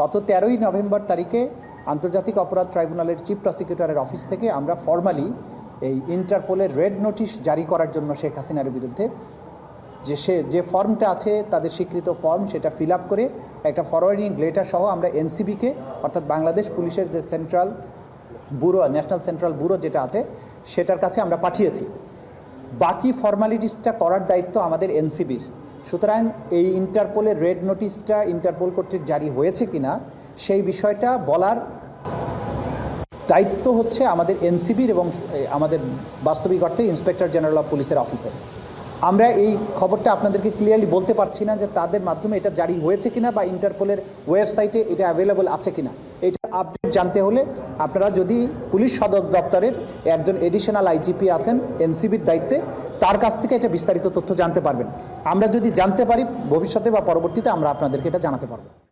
গত তেরোই নভেম্বর তারিখে আন্তর্জাতিক অপরাধ ট্রাইব্যুনালের চিফ প্রসিকিউটরের অফিস থেকে আমরা ফর্মালি এই ইন্টারপোলের রেড নোটিশ জারি করার জন্য শেখ হাসিনার বিরুদ্ধে যে সে, যে ফর্মটা আছে, তাদের স্বীকৃত ফর্ম, সেটা ফিল আপ করে একটা ফরওয়ার্ডিং লেটার সহ আমরা এনসিবিকে অর্থাৎ বাংলাদেশ পুলিশের যে central bureau national central bureau যেটা আছে, সেটার কাছে আমরা পাঠিয়েছি। বাকি ফর্মালিটিসটা করার দায়িত্ব আমাদের এনসিবির সুতরাং এই ইন্টারপোলের রেড নোটিশটা ইন্টারপোল কর্তৃক জারি হয়েছে কিনা সেই বিষয়টা বলার দায়িত্ব হচ্ছে আমাদের এনসিবির এবং আমাদের বাস্তবিক অর্থে ইন্সপেক্টর জেনারেল অফ পুলিশের অফিসের আমরা এই খবরটা আপনাদেরকে ক্লিয়ারলি বলতে পারছি না যে তাদের মাধ্যমে এটা জারি হয়েছে কিনা বা ইন্টারপোলের ওয়েবসাইটে এটা অ্যাভেলেবল আছে কিনা। এটা আপডেট জানতে হলে আপনারা যদি পুলিশ সদর দপ্তরের একজন এডিশনাল আইজিপি আছেন, এনসিবির দায়িত্বে তার কাছ থেকে এটা বিস্তারিত তথ্য জানতে পারবেন। আমরা যদি জানতে পারি, ভবিষ্যতে বা পরবর্তীতে আমরা আপনাদেরকে এটা জানাতে পারব।